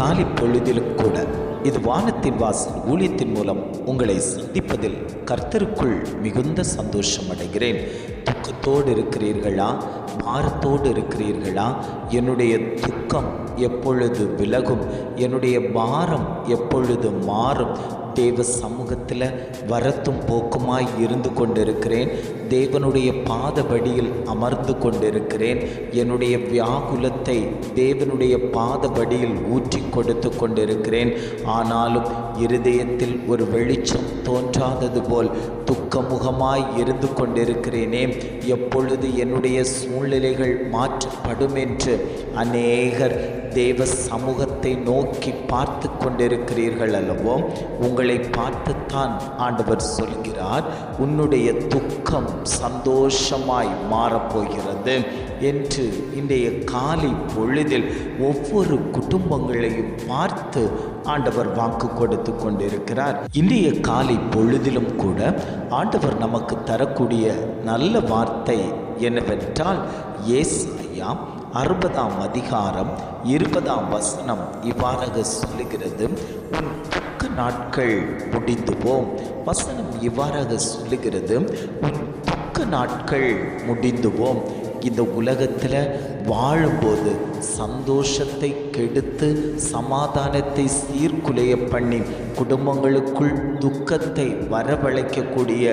காலை பொழுதிலும் கூட இது வானத்தின் வாசல் ஊழியத்தின் மூலம் உங்களை சந்திப்பதில் கர்த்தருக்குள் மிகுந்த சந்தோஷம் அடைகிறேன். துக்கத்தோடு இருக்கிறீர்களா? பாரத்தோடு இருக்கிறீர்களா? என்னுடைய துக்கம் எப்பொழுது விலகும்? என்னுடைய பாரம் எப்பொழுது மாறும்? தேவ சமூகத்தில் வரத்தும் போக்குமாய் இருந்து கொண்டிருக்கிறேன். தேவனுடைய பாதபடியில் அமர்ந்து கொண்டிருக்கிறேன். என்னுடைய வியாகுலத்தை தேவனுடைய பாதபடியில் ஊற்றி கொடுத்து கொண்டிருக்கிறேன். ஆனாலும் இருதயத்தில் ஒரு வெளிச்சம் தோன்றாதது போல் துக்கமுகமாய் இருந்து கொண்டிருக்கிறேனே. எப்பொழுது என்னுடைய சூழ்நிலைகள் மாற்றப்படும் என்று அநேகர் தேவ சமூகத்தை நோக்கி பார்த்து கொண்டிருக்கிறீர்கள் அல்லவோ? உங்கள் பார்த்துத்தான் ஆண்டவர் சொல்கிறார். உன்னுடைய துக்கம் சந்தோஷமாய் மாறப்போகிறது என்று இன்றைய காலை பொழுதில் ஒவ்வொரு குடும்பங்களையும் பார்த்து ஆண்டவர் வாக்கு கொடுத்து கொண்டிருக்கிறார். இன்றைய காலை பொழுதிலும் கூட ஆண்டவர் நமக்கு தரக்கூடிய நல்ல வார்த்தை என்னவென்றால் ஏசாயா அறுபதாம் அதிகாரம் இருபதாம் வசனம் இவ்வாறாக சொல்லுகிறது. உன் நாட்கள் முடிந்து போம். வசனம் இவ்வாறாக சொல்லுகிறது உன் துக்க நாட்கள் முடிந்து போம். இந்த உலகத்தில் வாழும்போது சந்தோஷத்தை கெடுத்து சமாதானத்தை சீர்குலைய பண்ணி குடும்பங்களுக்குள் துக்கத்தை வரவழைக்கக்கூடிய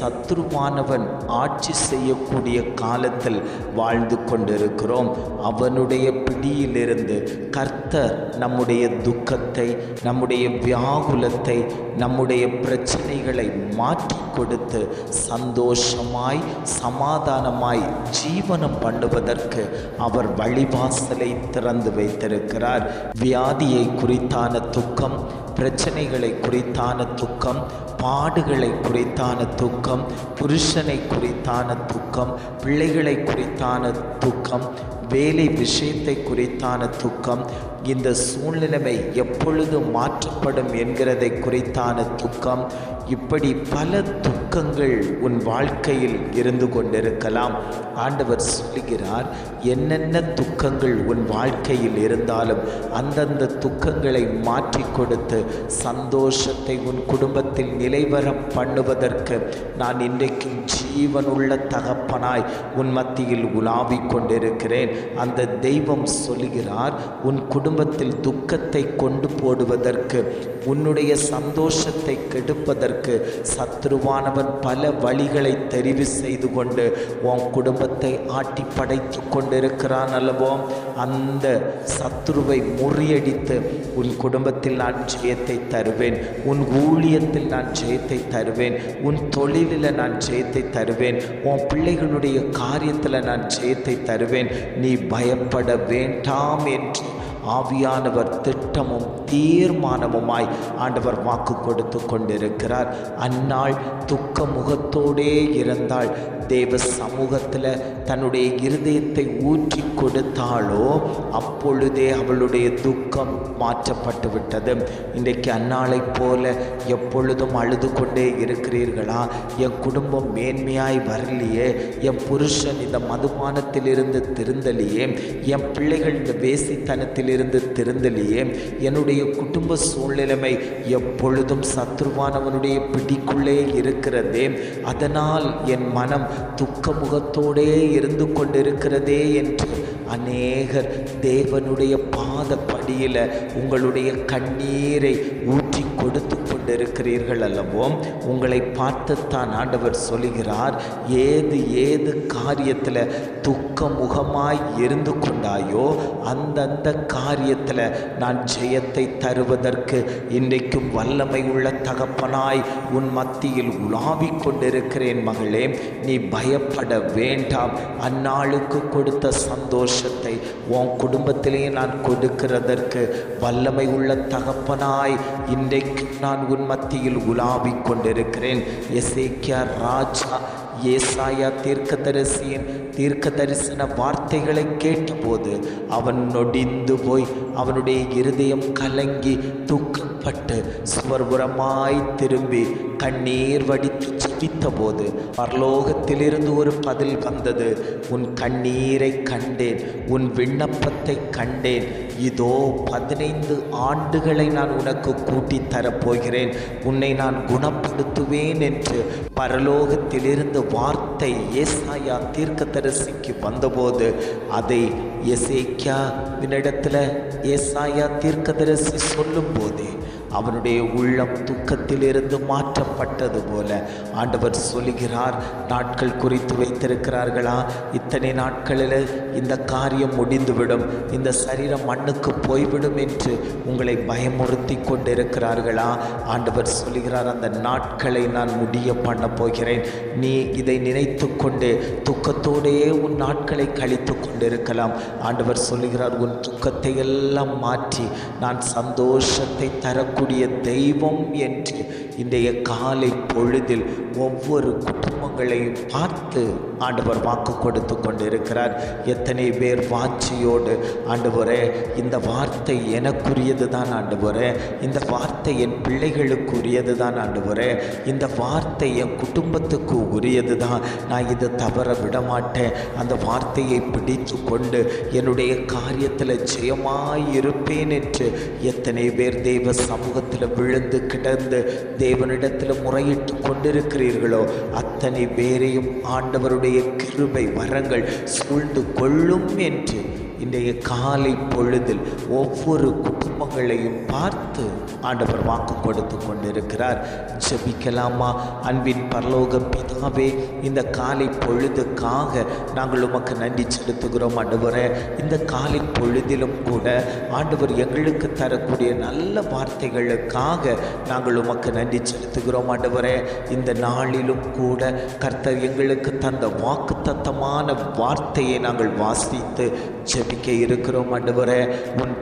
சத்ருவானவன் ஆட்சி செய்யக்கூடிய காலத்தில் வாழ்ந்து கொண்டிருக்கிறோம். அவனுடைய பிடியிலிருந்து கர்த்தர் நம்முடைய துக்கத்தை நம்முடைய வியாகுலத்தை நம்முடைய பிரச்சனைகளை மாற்றி கொடுத்து சந்தோஷமாய் சமாதானமாய் ஜீவனம் பண்ணுவதற்கு அவர் வாசலை திறந்து வைத்திருக்கிறார். வியாதியை குறித்தான துக்கம் பிரச்சனைகளை குறித்தான துக்கம் பாடுகளை குறித்தான துக்கம் புருஷனை குறித்தான துக்கம் பிள்ளைகளை குறித்தான துக்கம் வேலை விஷயத்தை குறித்தான துக்கம் இந்த சூழ்நிலைமை எப்பொழுது மாற்றப்படும் என்கிறதை குறித்தான துக்கம் இப்படி பல துக்கங்கள் உன் வாழ்க்கையில் இருந்து கொண்டிருக்கலாம். ஆண்டவர் சொல்லுகிறார் என்னென்ன துக்கங்கள் உன் வாழ்க்கையில் இருந்தாலும் அந்தந்த துக்கங்களை மாற்றி கொடுத்து சந்தோஷத்தை உன் குடும்பத்தில் நிலைவர பண்ணுவதற்கு நான் இன்றைக்கும் ஜீவனுள்ள தகப்பனாய் உன் மத்தியில் உலாவிக் கொண்டிருக்கிறேன். அந்த தெய்வம் சொல்லுகிறார் உன் குடும்பத்தில் துக்கத்தை கொண்டு போடுவதற்கு உன்னுடைய சந்தோஷத்தை கெடுப்பதற்கு சத்ருவானவன் பல வழிகளை தெரிவு செய்து கொண்டு உன் குடும்பத்தை ஆட்டி படைத்து கொண்டிருக்கிறான் அல்லவோ? அந்த சத்ருவை முறியடித்து உன் குடும்பத்தில் நான் ஜெயத்தை தருவேன் உன் ஊழியத்தில் நான் ஜெயத்தை தருவேன் உன் தொழிலில் நான் ஜெயத்தை தருவேன் உன் பிள்ளைகளுடைய காரியத்தில் நான் ஜெயத்தை தருவேன் நீ நீ பயப்பட வேண்டாம் என்று ஆவியானவர் திட்டமும் தீர்மானமுமாய் ஆண்டவர் வாக்கு கொடுத்து கொண்டிருக்கிறார். அந்நாள் துக்க முகத்தோடே இருந்தால் தேவ சமூகத்தில் தன்னுடைய இருதயத்தை ஊற்றி கொடுத்தாளோ அப்பொழுதே அவளுடைய துக்கம் மாற்றப்பட்டு விட்டது. இன்றைக்கு அந்நாளைப் போல எப்பொழுதும் அழுது கொண்டே இருக்கிறீர்களா? என் குடும்பம் மேன்மையாய் வரலையே என் புருஷன் இந்த மதுபானத்திலிருந்து திருந்தலையே என் பிள்ளைகள் இந்த வேசித்தனத்தில் இருந்து திருந்தலையே என்னுடைய குடும்ப சூழ்நிலைமை எப்பொழுதும் சத்ருவானவனுடைய பிடிக்குள்ளே இருக்கிறதே அதனால் என் மனம் துக்க முகத்தோடே இருந்து கொண்டிருக்கிறதே என்று அநேகர் தேவனுடைய பாதப்படியில் உங்களுடைய கண்ணீரை ஊற்றி கொடுத்து கொண்டிருக்கிறீர்கள் அல்லவோ உங்களை பார்த்துத்தான் ஆண்டவர் சொல்லுகிறார் ஏது ஏது காரியத்தில் துக்க முகமாய் இருந்து கொண்டாயோ அந்தந்த காரியத்தில் நான் ஜெயத்தை தருவதற்கு இன்றைக்கும் வல்லமை உள்ள தகப்பனாய் உன் மத்தியில் உலாவிக் கொண்டிருக்கிறேன் மகளே நீ பயப்பட வேண்டாம். அந்நாளுக்கு கொடுத்த சந்தோஷத்தை உன் குடும்பத்திலேயே நான் கொடுக்கிறதற்கு வல்லமை உள்ள தகப்பனாய் இன்றைக்கு நான் உன் மத்தியில் உலாவிக் கொண்டிருக்கிறேன். எசேக்கியா ராஜா ஏசாயா தீர்க்கதரிசியின் தீர்க்க தரிசன வார்த்தைகளை கேட்டபோது அவன் நொடிந்து போய் அவனுடைய இருதயம் கலங்கி தூக்கப்பட்டு சுவர்புறமாய் திரும்பி கண்ணீர் வடித்து ஜெபித்த போது பரலோகத்திலிருந்து ஒரு பதில் வந்தது உன் கண்ணீரை கண்டேன் உன் விண்ணப்பத்தை கண்டேன். இதோ பதினைந்து ஆண்டுகளை நான் உனக்கு கூட்டித் தரப்போகிறேன் உன்னை நான் குணப்படுத்துவேன் என்று பரலோகத்திலிருந்து வார்த்தை ஏசாயா தீர்க்கதரிசிக்கு வந்தபோது அதை எசேக்கியா வினிடத்தில் ஏசாயா தீர்க்கதரிசி சொல்லும்போது அவனுடைய உள்ளம் துக்கத்திலிருந்து மாற்றப்பட்டது போல. ஆண்டவர் சொல்லுகிறார் நாட்கள் குறித்து வைத்திருக்கிறார்களா? இத்தனை நாட்களில் இந்த காரியம் முடிந்துவிடும். இந்த சரீரம் மண்ணுக்கு போய்விடும் என்று உங்களை பயமுறுத்தி கொண்டிருக்கிறார்களா? ஆண்டவர் சொல்லுகிறார் அந்த நாட்களை நான் முடிய பண்ண போகிறேன். நீ இதை நினைத்து கொண்டு துக்கத்தோடையே உன் நாட்களை கழித்து கொண்டிருக்கலாம். ஆண்டவர் சொல்லுகிறார் உன் துக்கத்தை எல்லாம் மாற்றி நான் சந்தோஷத்தை தரக்கூடிய தெய்வம் என்று இன்றைய காலை பொழுதில் ஒவ்வொரு குடும்பங்களையும் பார்த்து ஆண்டவர் வாக்கு கொடுத்து கொண்டிருக்கிறார். எத்தனை பேர் வாட்சியோடு ஆண்டவரே இந்த வார்த்தை எனக்குரியது தான் ஆண்டவரே. இந்த வார்த்தை என் பிள்ளைகளுக்குரியது தான் ஆண்டவரே. இந்த வார்த்தை என் குடும்பத்துக்கு உரியது தான் நான் இதை தவற விடமாட்டேன். அந்த வார்த்தையை பிடித்து கொண்டு என்னுடைய காரியத்தில் ஜெயமாயிருப்பேன் என்று எத்தனை பேர் தெய்வ சமூகத்தில் விழுந்து கிடந்து தேவனிடத்தில் முறையிட்டு கொண்டிருக்கிறீர்களோ அத்தனை பேரையும் ஆண்டவருடைய கிருபை வரங்கள் சூழ்ந்து கொள்ளும் என்று இன்றைய காலை பொழுதில் ஒவ்வொரு குடும்பங்களையும் பார்த்து ஆண்டவர் வாக்கு கொடுத்து கொண்டிருக்கிறார். ஜபிக்கலாமா? அன்பின் பரலோக பிதாவே இந்த காலை பொழுதுக்காக நாங்கள் உமக்கு நன்றி செலுத்துகிறோம் ஆண்டவரே. இந்த காலை பொழுதிலும் கூட ஆண்டவர் எங்களுக்கு தரக்கூடிய நல்ல வார்த்தைகளுக்காக நாங்கள் உமக்கு நன்றி செலுத்துகிறோம் ஆண்டவரே. இந்த நாளிலும் கூட கர்த்தர் எங்களுக்கு தந்த வாக்கு தத்தமான வார்த்தையை நாங்கள் வாசித்து ஜெபிக்க இருக்கிறோம் ஆண்டவரே. உன்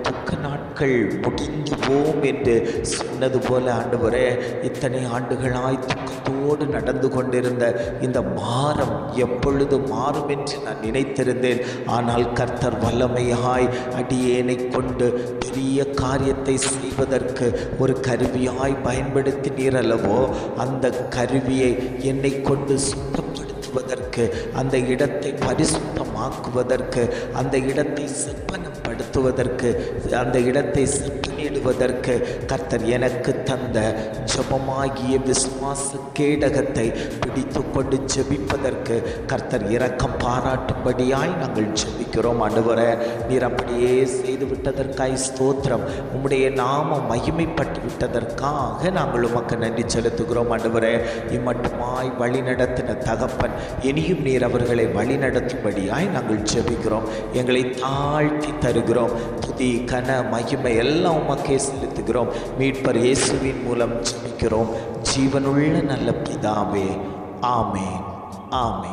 துக்க நாட்கள் முடிந்து போம் என்று சொன்னது போல ஆண்டவரே இத்தனை ஆண்டுகளாய் துக்கத்தோடு நடந்து கொண்டிருந்த இந்த மாறம் எப்பொழுது மாறும் என்று நான் நினைத்திருந்தேன். ஆனால் கர்த்தர் வல்லமையாய் அடியேனை கொண்டு பெரிய காரியத்தை செய்வதற்கு ஒரு கருவியாய் பயன்படுத்தினீர் அல்லவோ அந்த கருவியை என்னை கொண்டு சுத்தப்படுத்துவதற்கு அந்த இடத்தை பரிசுத்தமாக்குவதற்கு அந்த இடத்தை நடத்துவதற்கு அந்த இடத்தை தேடுவதற்கு கர்த்தர் எனக்கு தந்த ஜபமாகிய விசுவாச கேடகத்தை பிடித்து கொண்டு ஜெபிப்பதற்கு கர்த்தர் இரக்கம் பாராட்டும்படியாய் நாங்கள் ஜெபிக்கிறோம். அனுவர நீர் அப்படியே செய்து விட்டதற்காய் ஸ்தோத்திரம். உம்முடைய நாமம் மகிமைப்பட்டு விட்டதற்காக நாங்கள் உமக்கு நன்றி செலுத்துகிறோம். அனுவர இம்மட்டுமாய் வழிநடத்தின தகப்பன் இனியும் நீர் அவர்களை வழிநடத்தும்படியாய் நாங்கள் ஜெபிக்கிறோம். எங்களை தாழ்த்தி தருகிறோம். துதி கன மகிமை எல்லாம் உமக்கே செலுத்துகிறோம் மீட்பர் இயேசுவின் மூலம் ஜெபிக்கிறோம். ஜீவனுள்ள நல்ல பிதாவே ஆமே ஆமே